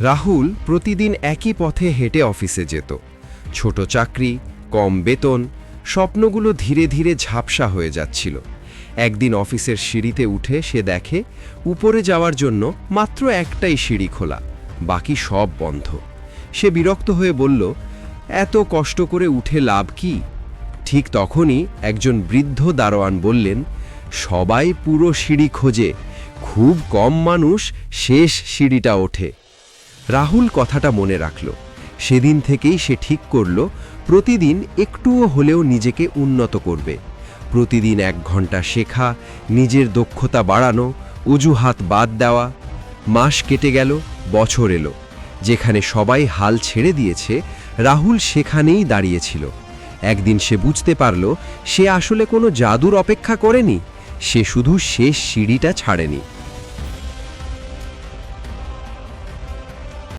রাহুল প্রতিদিন একই পথে হেঁটে অফিসে যেত। ছোট চাকরি, কম বেতন, স্বপ্নগুলো ধীরে ধীরে ঝাপসা হয়ে যাচ্ছিল। একদিন অফিসের সিঁড়িতে উঠে সে দেখে, উপরে যাওয়ার জন্য মাত্র একটাই সিঁড়ি খোলা, বাকি সব বন্ধ। সে বিরক্ত হয়ে বলল, এত কষ্ট করে উঠে লাভ কি? ঠিক তখনই একজন বৃদ্ধ দারোয়ান বললেন, সবাই পুরো সিঁড়ি খোঁজে, খুব কম মানুষ শেষ সিঁড়িটা ওঠে। রাহুল কথাটা মনে রাখল। সেদিন থেকেই সে ঠিক করল, প্রতিদিন একটুও হলেও নিজেকে উন্নত করবে। প্রতিদিন এক ঘণ্টা শেখা, নিজের দক্ষতা বাড়ানো, অজুহাত বাদ দেওয়া, মাস কেটে গেল, বছর এলো। যেখানে সবাই হাল ছেড়ে দিয়েছে, রাহুল সেখানেই দাঁড়িয়েছিল। একদিন সে বুঝতে পারল, সে আসলে কোনো জাদুর অপেক্ষা করেনি, সে শুধু শেষ সিঁড়িটা ছাড়েনি।